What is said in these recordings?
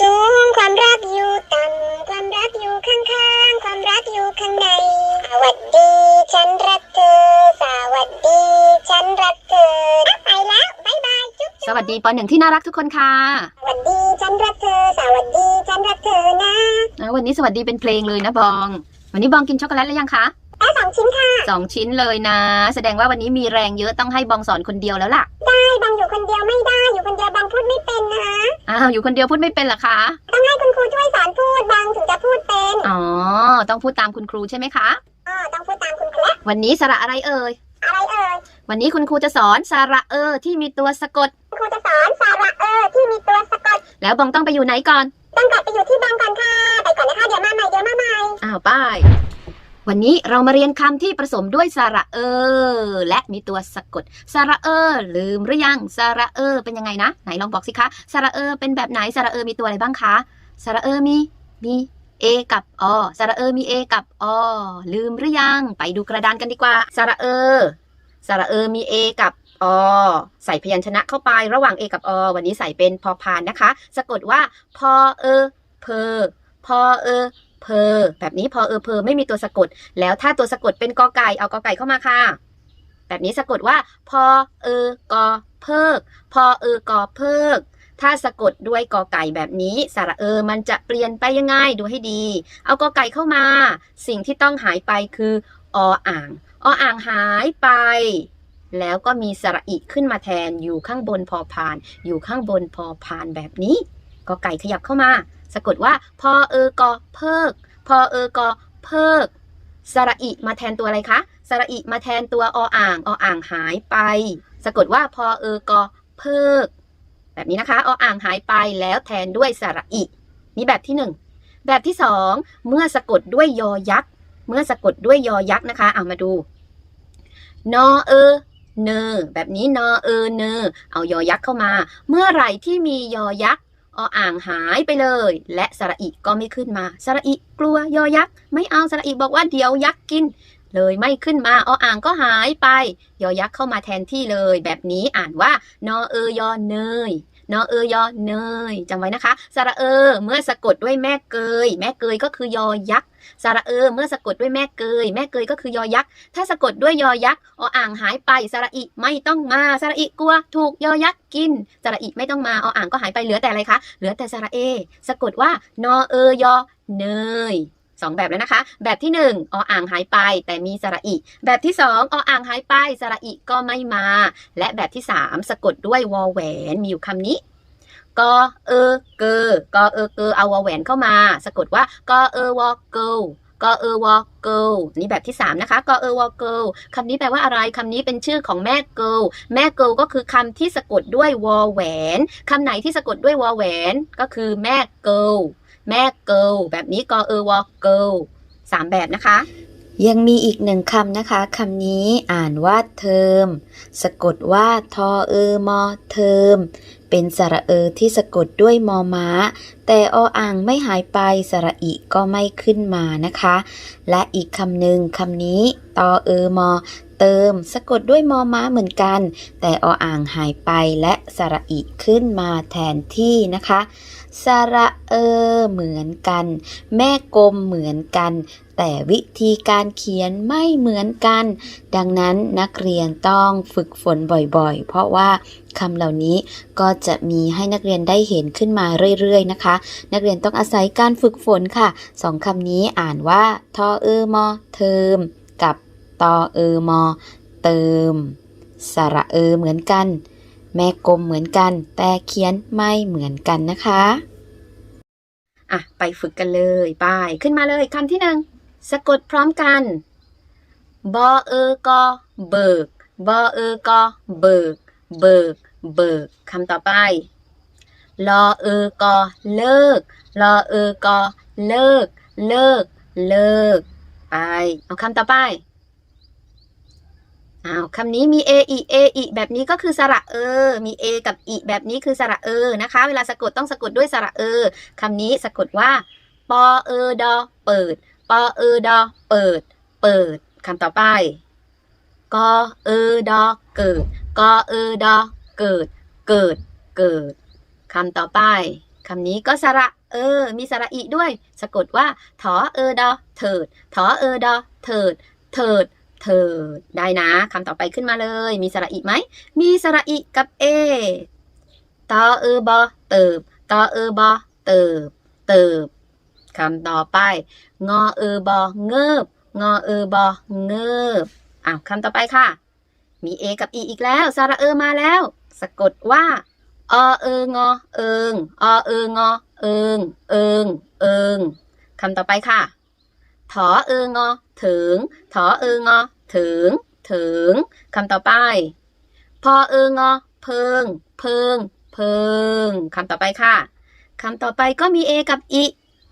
สูงความรักอยู่ต่ำความรักอยู่ข้างๆความรักอยู่ข้างใน สวัสดีฉันรักเธอ สวัสดีฉันรักเธอไปแล้วบายบายจุ๊บสวัสดีปหนึ่งที่น่ารักทุกคนค่ะสวัสดีฉันรักเธอ สวัสดีฉันรักเธอนะอ่าวันนี้สวัสดีเป็นเพลงเลยนะบอง วันนี้บองกินช็อกโกแลตแล้วยังคะได้สองชิ้นค่ะสองชิ้นเลยนะ แสดงว่าวันนี้มีแรงเยอะต้องให้บองสอนคนเดียวแล้วล่ะได้บังอยู่ คนเดียวไม่ได้ อยู่คนเดียวบังพูดไม่เป็นนะอ้าวอยู่คนเดียวพูดไม่เป็นเหรอคะ ต้องให้คุณครูช่วยสอนพูดบังถึงจะพูดเป็นอ๋อ ต้องพูดตามคุณครูใช่ไหมคะ อ๋อต้องพูดตามคุณครู วันนี้สระอะไรเอ่ย อะไรเอ่ย วันนี้คุณครูจะสอนสระเออที่มีตัวสะกดครูจะสอนสาระเออที่มีตัวสะกด แล้วบองต้องไปอยู่ไหนก่อน ต้องกลับไปอยู่ที่บังก่อนค่ะ ไปก่อนนะคะเดี๋ยวมาใหม่เดี๋ยวมาใหม่อ้าวไป้าย วันนี้เรามาเรียนคำที่ผสมด้วยสระเออ และมีตัวสะกดสระเออ ลืมหรือยังสระเออ เป็นยังไงนะ ไหนลองบอกสิคะสระเออ เป็นแบบไหนสระเออมีตัวอะไรบ้างคะสระเออมีมี A กับอสระเออมี A กับอลืมหรือยัง ไปดูกระดานกันดีกว่าสระเออสระเออมี A กับอใส่พยัญชนะเข้าไประหว่าง A กับอวันนี้ใส่เป็นพอพานนะคะ สะกดว่าพอเออเพอพอเออ เพอแบบนี้พอเออเพอไม่มีตัวสะกด แล้วถ้าตัวสะกดเป็นกอไก่เอากอไก่เข้ามาค่ะ แบบนี้สะกดว่า พอเออกอเพิก พอเออกอเพิก ถ้าสะกดด้วยกอไก่แบบนี้สระเออมันจะเปลี่ยนไปยังไงดูให้ดี เอากอไก่เข้ามา สิ่งที่ต้องหายไปคือออ่างออ่างหายไปแล้วก็มีสระอิขึ้นมาแทนอยู่ข้างบนพอพาน อยู่ข้างบนพอพานแบบนี้กอไก่ขยับเข้ามา สะกดว่าพอเออกอเพิก พอเออกอเพิกสระอิมาแทนตัวอะไรคะสระอิมาแทนตัวออ่างออ่างหายไป สะกดว่าพอเออกอเพิก แบบนี้นะคะออ่างหายไปแล้วแทนด้วยสระอินี่แบบที่หนึ่งแบบที่สองเมื่อสะกดด้วยยอยักษ์ เมื่อสะกดด้วยยอยักษ์นะคะเอามาดู นอเออเนอแบบนี้นอเออเนอเอายอยักษ์เข้ามา เมื่อไหร่ที่มียอยักษ์ ออ่างหายไปเลย และสระอิก็ไม่ขึ้นมา สระอิกลัวยอยักษ์ไม่เอาสระอิบอกว่าเดี๋ยวยักษ์กิน เลยไม่ขึ้นมาออ่างก็หายไป ยอยักษ์เข้ามาแทนที่เลย แบบนี้อ่านว่านอเออยอเนย นอเออยอเนยจำไว้นะคะ สระเออ เมื่อสะกดด้วยแม่เกย แม่เกยก็คือยอยักษ์สระเออ เมื่อสะกดด้วยแม่เกย แม่เกยก็คือยอยักษ์ ถ้าสะกดด้วยยอยักษ์ออ่างหายไป สระอิไม่ต้องมา สระอิกลัว ถูกยอยักษ์กิน สระอิไม่ต้องมาออ่างก็หายไป เหลือแต่อะไรคะ เหลือแต่สระเอ สะกดว่านอเออยอเนย สองแบบแล้วนะคะ แบบที่หนึ่งออ่างหายไป แต่มีสระอิ แบบที่สองออ่างหายไปสระอิก็ไม่มา และแบบที่สามสะกดด้วยวอแหวนมีอยู่คำนี้กอเออเกอกอเออเกอเอาวอแหวนเข้ามา สะกดว่ากอเออวอเกลกอเออวอเกลนี่แบบที่สามนะคะกอเออวอเกลคำนี้แปลว่าอะไรคำนี้เป็นชื่อของแม่เกลแม่เกลก็คือคำที่สะกดด้วยวอแหวนคำไหนที่สะกดด้วยวอแหวน ก็คือแม่เกล แม่เกลแบบนี้กอเออวอเกลสามแบบนะคะ ยังมีอีกหนึ่งคำนะคะคำนี้อ่านว่าเทอมสะกดว่าทอเออมอเทอมเป็นสระเออที่สะกดด้วยมอม้า แต่ออ่างไม่หายไปสระอิก็ไม่ขึ้นมานะคะ และอีกคำหนึ่งคำนี้ตอเออมอ เติม สะกดด้วยมอม้าเหมือนกัน แต่ออ่างหายไปและสระอิขึ้นมาแทนที่นะคะสระเออเหมือนกัน แม่กลมเหมือนกัน แต่วิธีการเขียนไม่เหมือนกัน ดังนั้นนักเรียนต้องฝึกฝนบ่อยๆ เพราะว่าคำเหล่านี้ก็จะมีให้นักเรียนได้เห็นขึ้นมาเรื่อยๆนะคะ นักเรียนต้องอาศัยการฝึกฝนค่ะสองคำนี้อ่านว่าทอเออมอเทอมกับ ตอเออมอ เติม สระเออเหมือนกัน แม่กลมเหมือนกัน แต่เขียนไม่เหมือนกันนะคะอะไปฝึกกันเลยไปขึ้นมาเลยคำที่หนึ่งสะกดพร้อมกันบอเออกอเบิกบอเออกอเบิก เบิก เบิกคำต่อไปลอเออกอเลิกลอเออกอเลิก เลิก เลิก ไป เอาคำต่อไป อ้าวคำนี้มี a อี a อีแบบนี้ก็คือสระเออ มี a กับอีแบบนี้คือสระเออนะคะ เวลาสะกดต้องสะกดด้วยสระเออคำนี้สะกดว่าปอเออดอเปิดปอเออดอเปิด เปิดคำต่อไปกอเออดอเกิดกอเออดอเกิด เกิด เกิดคำต่อไปคำนี้ก็สระเออ มีสระอีด้วย สะกดว่าถอเออดอเถิดถอเออดอเถิด เถิด เถิด ได้นะคำต่อไปขึ้นมาเลย มีสระอีไหม มีสระอีกับเอตอเออบอเติบตอเออบอเติบ เติบคำต่อไป งอเออบอเงิบ งอเออบอเงิบอ้าวคำต่อไปค่ะ มีเอกับอีอีกแล้ว สระเออมาแล้ว สะกดว่าอเอองอเอิงอเอองอเอิงเอิงเอิงคำต่อไปค่ะถอเอองอถึงถอเอองอ ถึง ถึงคำต่อไป พอเอองอเพิง เพิง เพิงคำต่อไปค่ะคำต่อไปก็มีเอกับอี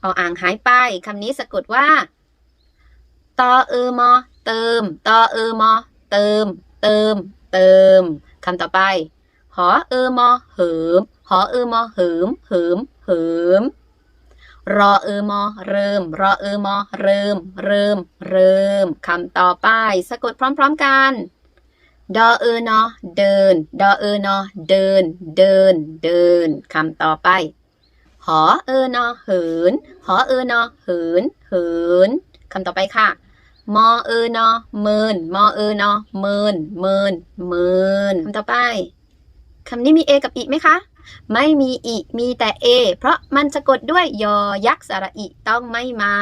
เอาอ่างหายไปคำนี้สะกดว่าตอเออมอเติมตอเออมอเติม เติม เติมคำต่อไปหอเออมอเหิมหอเออมอเหิมเหิมเหิม รอเออมอ เริ่ม รอเออมอ เริ่ม เริ่ม เริ่มคำต่อไป สะกดพร้อมๆกัน ดอเออนอ เดิน ดอเออนอ เดิน เดิน เดินคำต่อไปหอเออนอเหินหอเออนอเหิน เหินคำต่อไปค่ะ มอเออนอเมินมอเออนอเมินเมินเมินคำต่อไป คำนี้มีเอกับอีไหมคะ ไม่มีอีมีแต่เอเพราะมันสะกดด้วยยอยักษ์สระอีต้องไม่มา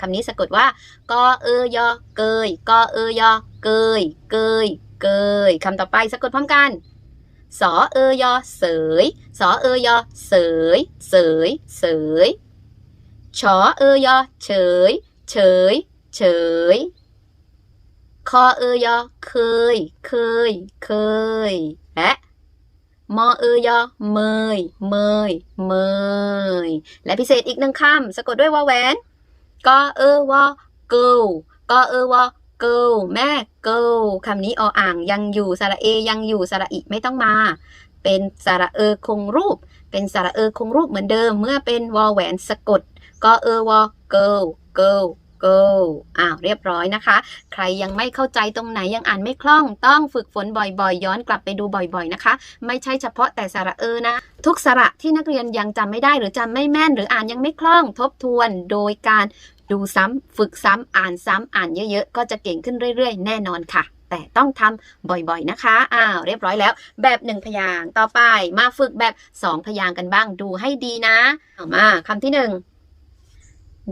คำนี้สะกดว่ากอเอยอเกยกอเอยอเกยเกยเกยคำต่อไปสะกดพร้อมกันสอเอยอเสยสอเอยอเสยเสยเสยชอเอยอเฉย เฉย เฉยคอเอยอเคย เคย เคย และ มอเอยอเมย เมย เมย และพิเศษอีกหนึ่งคำสะกดด้วยวอแหวนกอเออวอเกิลกอเออวอเกิลแม่เกิลคำนี้ออ่างยังอยู่สระเอยังอยู่สระอีไม่ต้องมา เป็นสระเออคงรูป เป็นสระเออคงรูปเหมือนเดิม เมื่อเป็นวอแหวนสะกดกอเออวอเกิลเกิล go อ้าวเรียบร้อยนะคะ ใครยังไม่เข้าใจตรงไหนยังอ่านไม่คล่อง ต้องฝึกฝนบ่อยๆ ย้อนกลับไปดูบ่อยๆนะคะ ไม่ใช่เฉพาะแต่สระเออนะ ทุกสระที่นักเรียนยังจำไม่ได้หรือจำไม่แม่น หรืออ่านยังไม่คล่อง ทบทวนโดยการดูซ้ำฝึกซ้ำอ่านซ้ำอ่านเยอะๆ ก็จะเก่งขึ้นเรื่อยๆ แน่นอนค่ะ แต่ต้องทำบ่อยๆนะคะ อ้าว เรียบร้อยแล้ว แบบหนึ่งพยางต่อไป มาฝึกแบบสองพยางกันบ้าง ดูให้ดีนะ มาคำที่หนึ่ง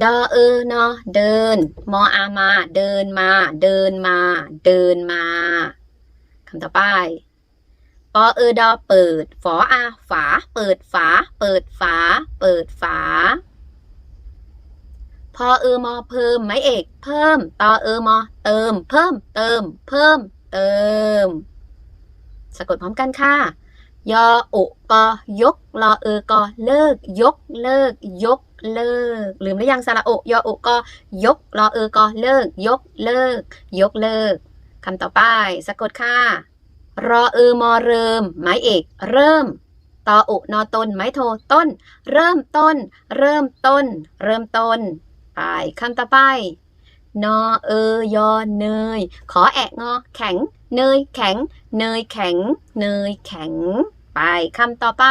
ดอเออเนอเดิน มออามา เดินมา เดินมา เดินมาคำต่อไปปอเออดอเปิด ฝออาฝา เปิดฝา เปิดฝา เปิดฝาพอเออมอเพิ่มไม้เอก เพิ่มตอเออมอ เติม เพิ่ม เติม เพิ่ม เติม สะกดพร้อมกันค่ะยออุกอยกรอเออกอเลิก ยกเลิก ยก เลิก ลืมหรือยังสระโอยออุกอยกรอเออกอเลิก ยกเลิก ยกเลิกคำต่อไป สะกดค่ะ รอเออมอเริมไม้เอก เริ่มตออุนอต้นไม้โทต้น เริ่มต้น เริ่มต้น เริ่มต้น ไปคำต่อไปนอเอยอเนย ขอแอะงอแข็ง เนยแข็ง เนยแข็ง เนยแข็ง ไปคำต่อไป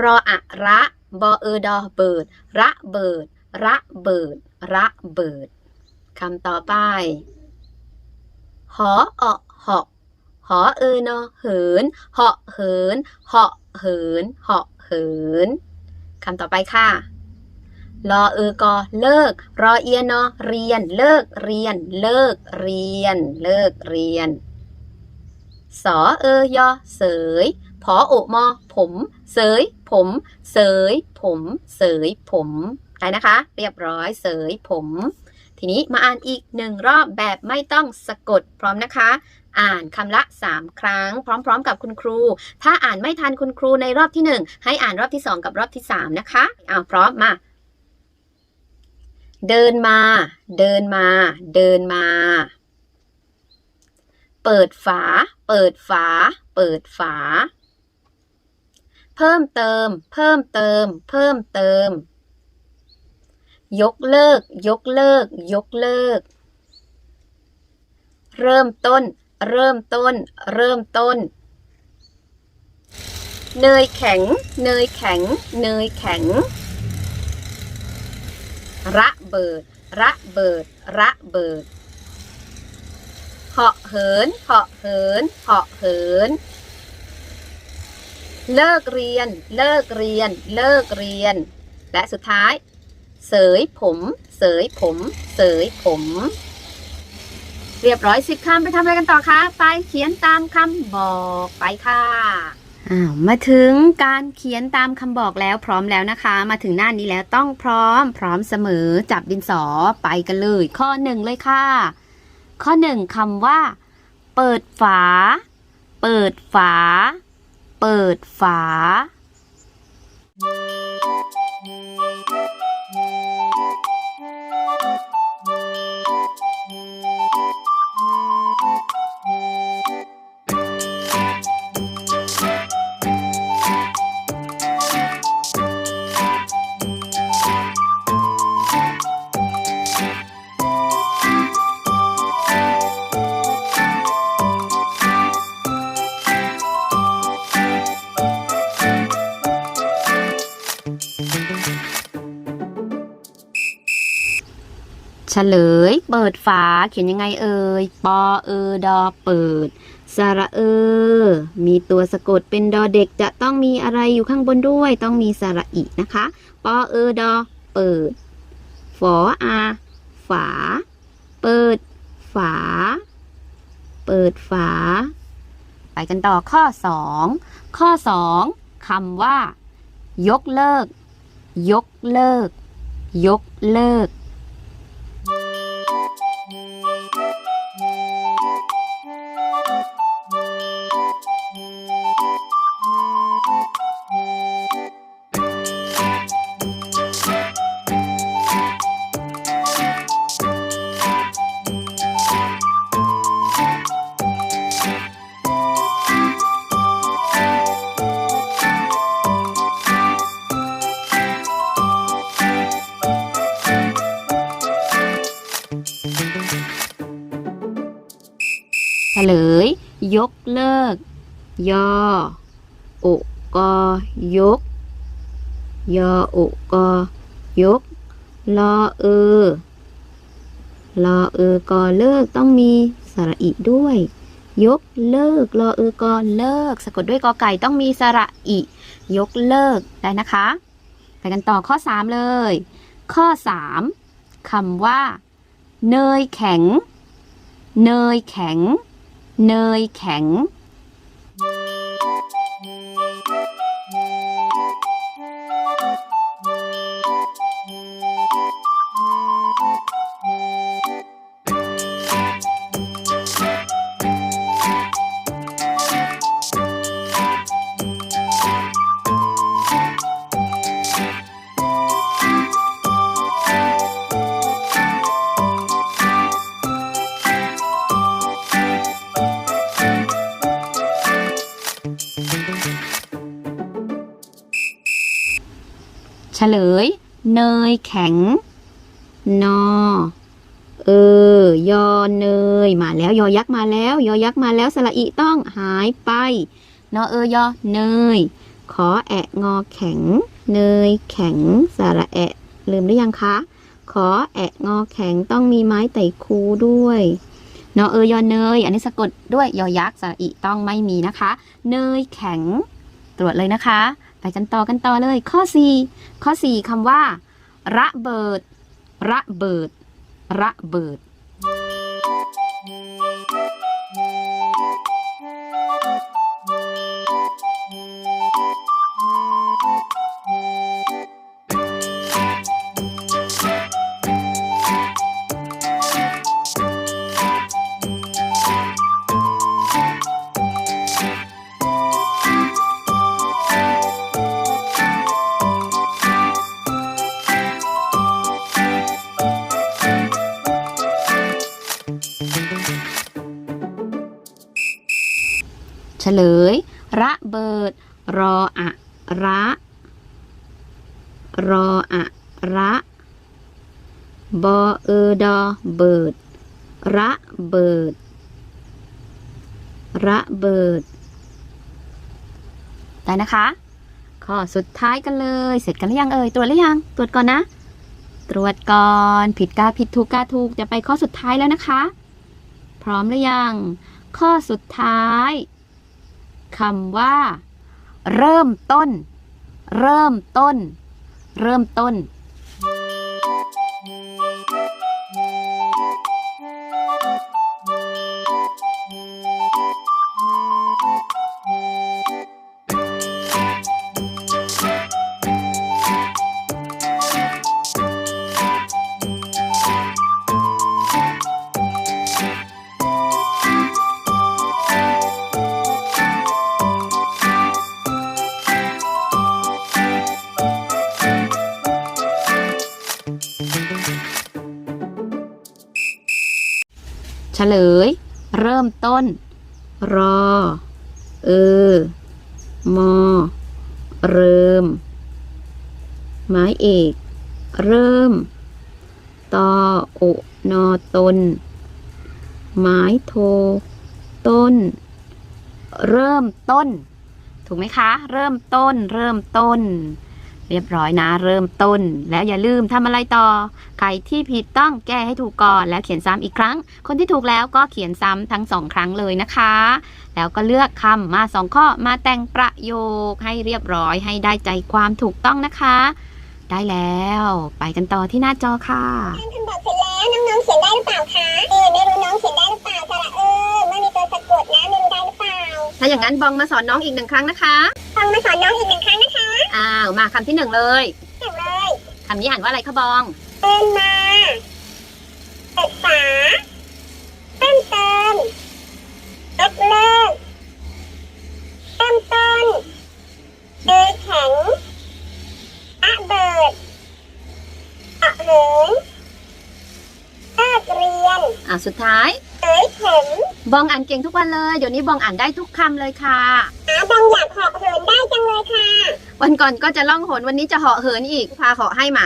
รออะระ บอเออดอเบิด ระเบิด ระเบิด ระเบิดคำต่อไป หอเอหอกหอเออนอเหินเหาะเหินเหาะเหินเหาะเหินคำต่อไปค่ะรอเออกอเลิก รอเอียนอเรียน เลิกเรียน เลิกเรียน เลิกเรียนสอเอยอเสย พอโอมอ ผม เสย ผม เสย ผม เสย ผมได้นะคะ เรียบร้อยเสยผม ทีนี้มาอ่านอีกหนึ่งรอบแบบไม่ต้องสะกดพร้อมนะคะ อ่านคำละ 3 ครั้ง พร้อมๆ กับคุณครู ถ้าอ่านไม่ทันคุณครูในรอบที่ 1 ให้อ่านรอบที่ 2 กับรอบที่ 3 นะคะเอาพร้อมมาเดินมา เดินมา เดินมา เปิดฝา เปิดฝา เปิดฝา เพิ่มเติม เพิ่มเติม เพิ่มเติม ยกเลิก ยกเลิก ยกเลิก เริ่มต้น เริ่มต้น เริ่มต้น เนยแข็ง เนยแข็ง เนยแข็ง ระเบิด ระเบิด ระเบิดเหาะเหินเหาะเหินเหาะเหิน เลิกเรียน เลิกเรียน เลิกเรียน และสุดท้าย เสยผม เสยผม เสยผม เรียบร้อยสิบคำไปทำอะไรกันต่อคะไปเขียนตามคำบอกไปค่ะอ้าวมาถึงการเขียนตามคำบอกแล้วพร้อมแล้วนะคะ มาถึงหน้านี้แล้วต้องพร้อม พร้อมเสมอจับดินสอไปกันเลย ข้อหนึ่งเลยค่ะ ข้อหนึ่งคำว่า เปิดฝา เปิดฝา เปิดฝา ฉลย เปิดฝาเขียนยังไงเอ่ย ปอเออดอเปิด สระเออ มีตัวสะกดเป็นดอเด็กจะต้องมีอะไรอยู่ข้างบนด้วย ต้องมีสระอีนะคะ ปอเออดอเปิด ฝออา ฝา เปิด ฝา เปิดฝา ไปกันต่อข้อสองข้อสองคำว่า ยกเลิก ยกเลิก ยกเลิก เฉลย ยกเลิก ยอโอกอยก ยอโอกอยก ลอเออลอเออกอเลิกต้องมีสระอิด้วย ยกเลิกลอเออกอเลิก สะกดด้วยกอไก่ต้องมีสระอิยกเลิกได้นะคะ ไปกันต่อข้อ 3 เลย ข้อ 3คำว่า เนยแข็ง เนยแข็ง เนยแข็ง เฉลย เนยแข็ง นอ เออ ยอเนย มาแล้ว ยอยักษ์มาแล้ว ยอยักษ์มาแล้ว สระอิต้องหายไป นอเออยอเนย ขอแอะงอแข็ง เนยแข็ง สระแอะ ลืมหรือยังคะ ขอแอะงอแข็งต้องมีไม้ไต่คูด้วยนอเออยอเนย อันนี้สะกดด้วยยอยักษ์สระอิต้องไม่มีนะคะ เนยแข็ง ตรวจเลยนะคะ กันต่อกันต่อเลย ข้อ 4 ข้อ 4คำว่า ระเบิด ระเบิด ระเบิดเฉ ลย ระเบิด รออะระ รออะระบอเออดอเบิด ระเบิด ระเบิด ได้นะคะ ข้อสุดท้ายกันเลย เสร็จกันหรือยังเอ่ย ตรวจหรือยัง ตรวจก่อนนะ ตรวจก่อน ผิดกาผิดถูกกาถูก จะไปข้อสุดท้ายแล้วนะคะ พร้อมหรือยัง ข้อสุดท้าย คำว่า เริ่มต้น เริ่มต้น เริ่มต้น เฉลย เริ่มต้น รอ เออ มอ เริ่มไม้เอก เริ่ม ตอโอนอตนไม้โท ต้น เริ่มต้น ถูกไหมคะ เริ่มต้น เริ่มต้น เรียบร้อยนะ เริ่มต้น แล้วอย่าลืมทำอะไรต่อ ใครที่ผิดต้องแก้ให้ถูกก่อน แล้วเขียนซ้ำอีกครั้ง คนที่ถูกแล้วก็เขียนซ้ำทั้งสองครั้งเลยนะคะ แล้วก็เลือกคำมาสองข้อมาแต่งประโยคให้เรียบร้อยให้ได้ใจความถูกต้องนะคะ ได้แล้ว ไปกันต่อที่หน้าจอค่ะท่านคำบอกเสร็จแล้วน้องๆเขียนได้หรือเปล่าคะเออไม่รู้น้องเขียนได้หรือเปล่าสระเออเมื่อมีตัวสะกดนะ ถ้าอย่างนั้นบองมาสอนน้องอีกหนึ่งครั้งนะคะฟังมาสอนน้องอีกหนึ่งครั้งนะคะอ้าวมาคำที่หนึ่งเลยเก่งเลยคำนี้อ่านว่าอะไรคะบองเดินมาศึกษาเพิ่มเติมยกเลิกเริ่มต้นเอยแข็งอะเบิดอะเหินเลิกเรียนอ่าสุดท้ายเอยเข็ม บองอ่านเก่งทุกวันเลย เดี๋ยวนี้บองอ่านได้ทุกคำเลยค่ะอาบังอยากเหาะเหินได้จังเลยค่ะ วันก่อนก็จะล่องหนวันนี้จะเหาะเหินอีก พาเหาะให้มา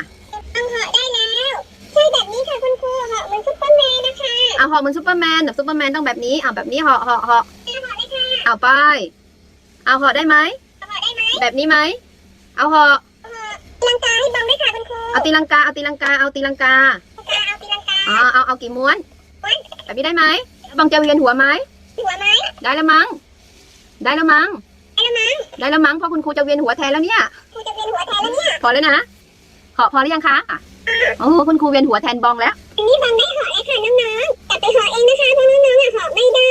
บังเหาะได้แล้วใช่แบบนี้ค่ะคุณครูเหาะเหมือนซุปเปอร์แมนนะคะเอาเหาะเหมือนซูเปอร์แมนแบบซูเปอร์แมนต้องแบบนี้เอาแบบนี้เหาะเหาะเหาะเหาะได้ค่ะเอาไป เอาเหาะได้ไหมเหาะได้ไหมแบบนี้ไหม เอาเหาะตีลังกาให้บังด้วยค่ะคุณครู เอาตีลังกา เอาตีลังกา เอาตีลังกา เอาตีลังกา อ๋อ เอา เอากี่ม้วน แบบนี้ได้ไหม บองจะเวียนหัวไหมหัวไหมได้แล้วมั้ง ได้แล้วมั้ง ได้แล้วมั้ง ได้แล้วมั้งเพราะคุณครูจะเวียนหัวแทนแล้วเนี่ยครูจะเป็นหัวแทนแล้วเนี่ย พอแล้วนะเหาะพอหรือยังคะโอ้โหคุณครูเวียนหัวแทนบองแล้วอันนี้บังได้เหาะเลยค่ะน้องๆแต่ไปเหาะเองนะคะเพราะน้องๆอะเหาะไม่ได้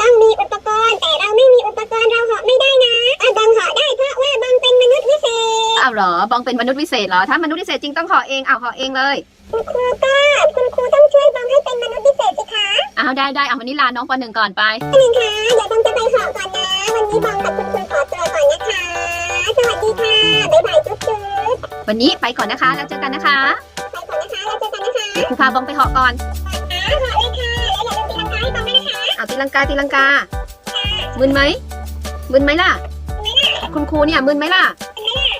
ต้องมีอุปกรณ์แต่เราไม่มีอุปกรณ์เราเหาะไม่ได้นะอะบังเหาะได้เพราะว่าบังเป็นมนุษย์วิเศษอ้าวเหรอบองเป็นมนุษย์วิเศษเหรอถ้ามนุษย์วิเศษจริงต้องเหาะเองเอาเหาะเองเลย คุณครูก็คุณครูต้องช่วยบังให้เป็นมนุษย์พิเศษสิคะเอาได้ได้เอาวันนี้ลาน้องปหนึ่งก่อนไปหนึ่งค่ะเดี๋ยวบังจะไปเหาะก่อนนะ วันนี้บังกับคุณครูขอตัวก่อนนะคะ สวัสดีค่ะ บ๊ายบายจุ๊บจุ๊บวันนี้ไปก่อนนะคะแล้วเจอกันนะคะ ไปก่อนนะคะแล้วเจอกันนะคะครูพาบองไปเหาะก่อนอ่าเหาะเลยค่ะแล้วอย่าลืมตีลังกาให้บังด้วยนะคะเอาตีลังกาตีลังกามึนไหมมึนไหมล่ะ คุณครูเนี่ยมึนไหมล่ะ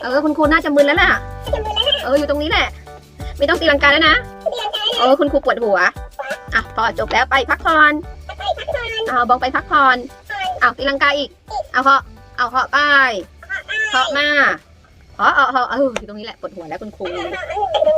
เออคุณครูน่าจะมึนแล้วล่ะจะมือแล้วนะเอออยู่ตรงนี้แหละ ไม่ต้องตีลังกาแล้วนะตีลังกาเออคุณครูปวดหัวอะ พอจบแล้วไปพักผ่อนไปพักผ่อนเอาบองไปพักผ่อนเอาตีลังกาอีก เอาเหาะเอาเหาะไปเหาะมาเหาะเหาะเหาะเอออยู่ตรงนี้แหละปวดหัวแล้วคุณครูเหาะ